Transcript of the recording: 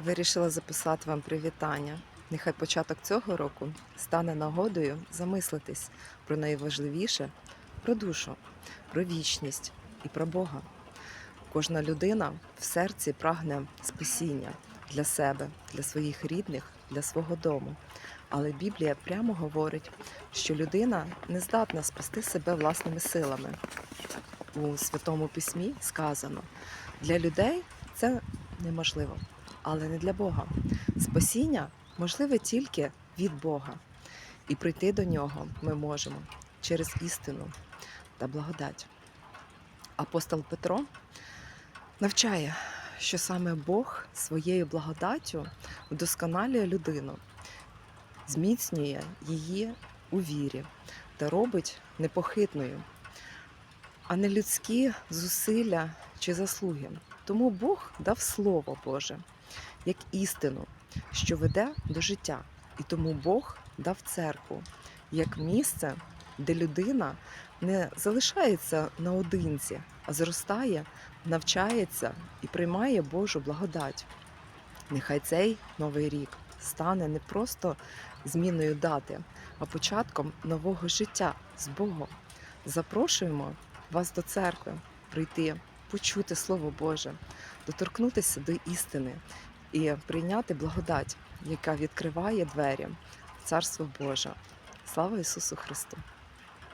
Вирішила записати вам привітання. Нехай початок цього року стане нагодою замислитись про найважливіше про душу, про вічність і про Бога. Кожна людина в серці прагне спасіння для себе, для своїх рідних, для свого дому. Але Біблія прямо говорить, що людина не здатна спасти себе власними силами. У Святому Письмі сказано: для людей це неможливо, але не для Бога. Спасіння можливе тільки від Бога, і прийти до нього ми можемо через істину та благодать. Апостол Петро навчає, що саме Бог своєю благодаттю вдосконалює людину, зміцнює її у вірі та робить непохитною, а не людські зусилля чи заслуги. Тому Бог дав Слово Боже як істину, що веде до життя. І тому Бог дав церкву як місце, де людина не залишається наодинці, а зростає, навчається і приймає Божу благодать. Нехай цей новий рік стане не просто зміною дати, а початком нового життя з Богом. Запрошуємо вас до церкви прийти, почути Слово Боже, доторкнутися до істини і прийняти благодать, яка відкриває двері Царства Боже. Слава Ісусу Христу!